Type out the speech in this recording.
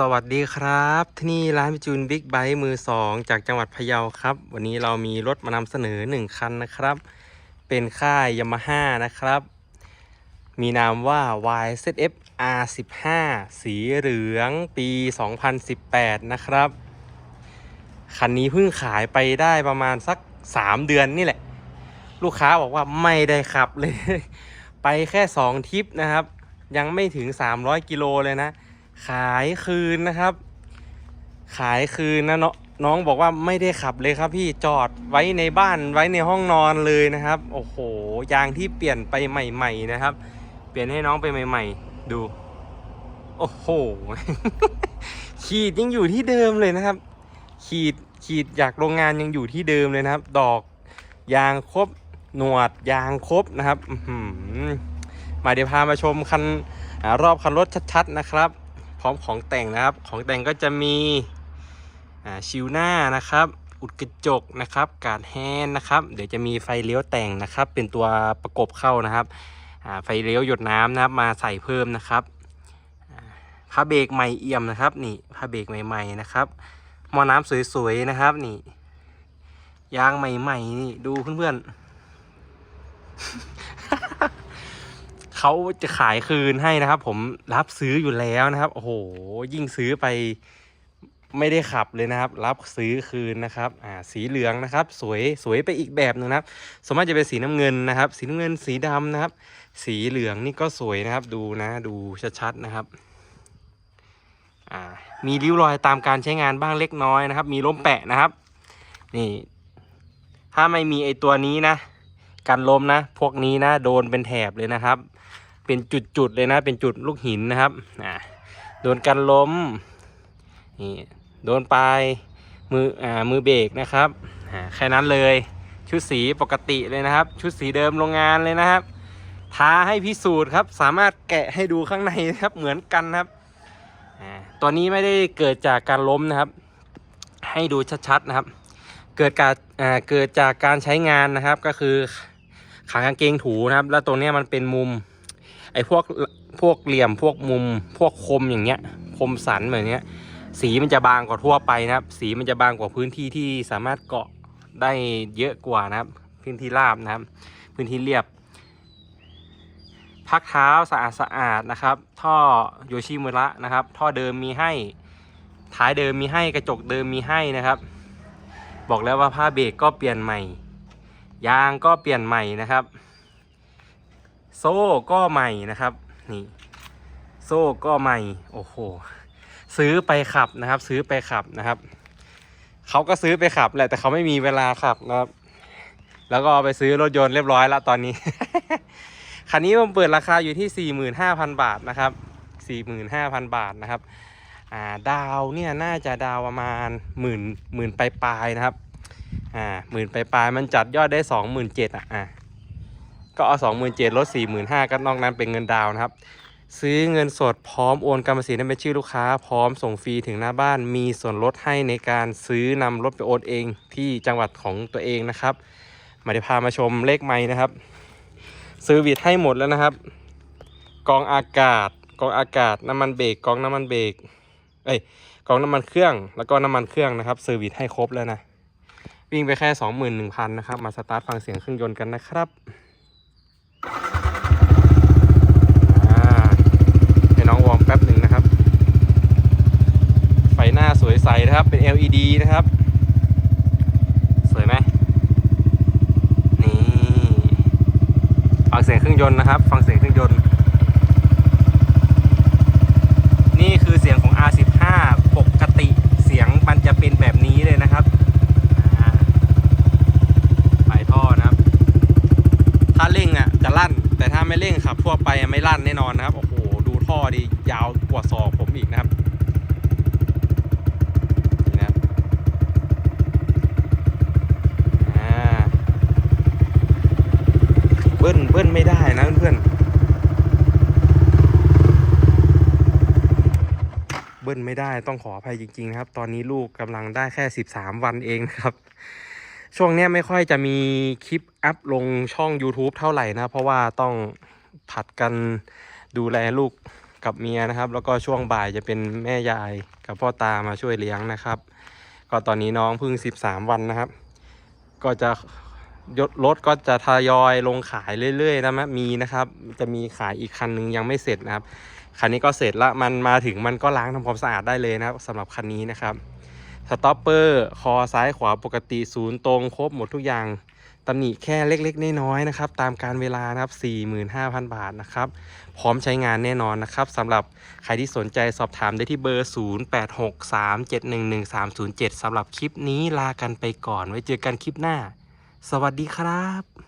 สวัสดีครับ ที่นี่ร้านพิจูนบิ๊กไบค์มือสองจากจังหวัดพะเยาครับ วันนี้เรามีรถมานำเสนอ 1 คันนะครับ เป็นค่ายยามาฮ่านะครับ มีนามว่า YZF R15 สีเหลืองปี 2018 นะครับ คันนี้เพิ่งขายไปได้ประมาณสัก 3 เดือนนี่แหละ ลูกค้าบอกว่าไม่ได้ขับเลย ไปแค่ 2ทริปนะครับ ยังไม่ถึง 300 กิโลเลยนะ ขายคืนนะครับ ขายคืนนะเนาะน้องบอกว่าไม่ได้ขับเลยครับพี่จอดไว้ในบ้านไว้ในห้องนอนเลยนะครับ โอ้โหยางที่เปลี่ยนไปใหม่ ๆ นะครับ เปลี่ยนให้น้องไปใหม่ ๆ ดู โอ้โห ขีดยังอยู่ที่เดิมเลยนะครับ ขีดขีดจากโรงงานยังอยู่ที่เดิมเลยนะครับ ดอกยางครบหนวดยางครบนะครับมาเดี๋ยวพามาชมคันอรอบคันรถชัด ๆ นะครับ พร้อมของแต่งนะครับ ของแต่งก็จะมีชิวหน้านะครับ อุดกระจกนะครับ การแฮนนะครับ เดี๋ยวจะมีไฟเลี้ยวแต่งนะครับ เป็นตัวประกบเข้านะครับไฟเลี้ยวหยดน้ำนะครับ มาใส่เพิ่มนะครับอ่าผ้าเบรกใหม่เอี่ยมนะครับ นี่ผ้าเบรกใหม่ ๆนะครับหมอน้ำสวยๆนะครับ นี่ยางใหม่ๆนี่ดูเพื่อนๆ เขาจะขายคืนให้นะครับ ผมรับซื้ออยู่แล้วนะครับ โอ้โห ยิ่งซื้อไปไม่ได้ขับเลยนะครับ รับซื้อคืนนะครับ อ่า สีเหลืองนะครับ สวยสวยไปอีกแบบหนึ่งนะครับสมมติจะเป็นสีน้ำเงินนะครับ สีน้ำเงินสีดำนะครับ สีเหลืองนี่ก็สวยนะครับ ดูนะดูชัดๆนะครับ อ่า มีริ้วรอยตามการใช้งานบ้างเล็กน้อยนะครับ มีล้มแปะนะครับ นี่ ถ้าไม่มีไอตัวนี้นะ กันล้มนะ พวกนี้นะโดนเป็นแถบเลยนะครับ เป็นจุดๆเลยนะ เป็นจุดลูกหินนะครับอ่าโดนกันล้มนี่โดนปลายมืออ่ามือเบรกนะครับอ่าแค่นั้นเลยชุดสีปกติเลยนะครับ ชุดสีเดิมโรงงานเลยนะครับท้าให้พิสูจน์ครับ สามารถแกะให้ดูข้างในนะครับเหมือนกันครับตัวนี้ไม่ได้เกิดจากการล้มนะครับ ให้ดูชัดๆนะครับ เกิดการเกิดจากการใช้งานนะครับก็คือ ขากางเกงถูนะครับ แล้วตรงนี้มันเป็นมุม ไอ้พวกพวกเหลี่ยมพวกมุม พวกคมอย่างเงี้ย คมสันแบบเนี้ย สีมันจะบางกว่าทั่วไปนะครับ สีมันจะบางกว่าพื้นที่ที่สามารถเกาะได้เยอะกว่านะครับ พื้นที่ราบนะครับ พื้นที่เรียบ พักเท้าสะอาดสะอาดนะครับ ท่อโยชิมุระนะครับ ท่อเดิมมีให้ ท้ายเดิมมีให้กระจกเดิมมีให้นะครับ บอกแล้วว่าผ้าเบรกก็เปลี่ยนใหม่ ยางก็เปลี่ยนใหม่นะครับ โซ่ก็ใหม่นะครับ นี่ โซ่ก็ใหม่ โอ้โห ซื้อไปขับนะครับ ซื้อไปขับนะครับเขาก็ซื้อไปขับแหละแต่เขาไม่มีเวลาขับนะครับ แล้วก็ไปซื้อรถยนต์เรียบร้อยแล้วตอนนี้ คันนี้ผมเปิดราคาอยู่ที่ 45,000 บาทนะครับ 45,000 บาทนะครับ อ่าดาวเนี่ยน่าจะดาวประมาณหมื่นหมื่นปลายๆนะครับ อ่าหมื่นปลายๆมันจัดยอดได้สองหมื่นเจ็ดอะอ่าก็เอาสองหมื่นเจ็ดลดสี่หมื่นห้าก็นอกนั้นเป็นเงินดาวนะครับ ซื้อเงินสดพร้อมโอนกรรมสิทธิ์ให้เป็นชื่อลูกค้า พร้อมส่งฟรีถึงหน้าบ้าน มีส่วนลดให้ในการซื้อนำรถไปโอนเองที่จังหวัดของตัวเองนะครับมาเดี๋ยวพามาชมเลขไม้นะครับ ซื้อวิทให้หมดแล้วนะครับ กองอากาศกองอากาศน้ำมันเบรกกองน้ำมันเบรกเอ้ยกองน้ำมันเครื่องแล้วก็น้ำมันเครื่องนะครับเซอร์วิสให้ครบแล้วนะ วิ่งไปแค่ 21,000 นะครับ มาสตาร์ทฟังเสียงเครื่องยนต์กันนะครับให้น้องวอร์มแป๊บหนึ่งนะครับ ไฟหน้าสวยใสนะครับ เป็น LED นะครับ สวยไหมนี่ ฟังเสียงเครื่องยนต์นะครับ ฟังเสียงเครื่องยนต์ นี่คือเสียงของ R15 ปกติเสียงมันจะเป็นแบบนี้เลยนะครับอ่าปลายท่อนะครับ ถ้าเร่ง อะจะลั่น แต่ถ้าไม่เร่งขับทั่วไปไม่ลั่นแน่นอนนะครับ โอ้โห ดูท่อดียาวกว่าศอกผมอีกนะครับนี่นะเบิ้ลเบิ้ลไม่ได้นะเพื่อนเบิ้ลไม่ได้ต้องขออภัยจริง ๆ นะครับ ตอนนี้ลูกกำลังได้แค่ 13 วันเองนะครับ ช่วงนี้ไม่ค่อยจะมีคลิปอัพลงช่อง YouTube เท่าไหร่นะ เพราะว่าต้องผัดกันดูแลลูกกับเมียนะครับ แล้วก็ช่วงบ่ายจะเป็นแม่ยายกับพ่อตามาช่วยเลี้ยงนะครับ ก็ตอนนี้น้องเพิ่ง 13 วันนะครับ ก็จะยศรถก็จะทยอยลงขายเรื่อยๆนะมะมีนะครับ จะมีขายอีกคันนึงยังไม่เสร็จนะครับ คันนี้ก็เสร็จละมันมาถึงมันก็ล้างทำความสะอาดได้เลยนะครับสำหรับคันนี้นะครับ สต็อปเปอร์คอซ้ายขวาปกติศูนย์ตรงครบหมดทุกอย่างตำหนิแค่เล็กๆน้อยๆนะครับ ตามการเวลานะครับ 45,000 บาทนะครับ พร้อมใช้งานแน่นอนนะครับสำหรับใครที่สนใจสอบถามได้ที่เบอร์ 0863711307สำหรับคลิปนี้ลากันไปก่อนไว้เจอกันคลิปหน้า สวัสดีครับ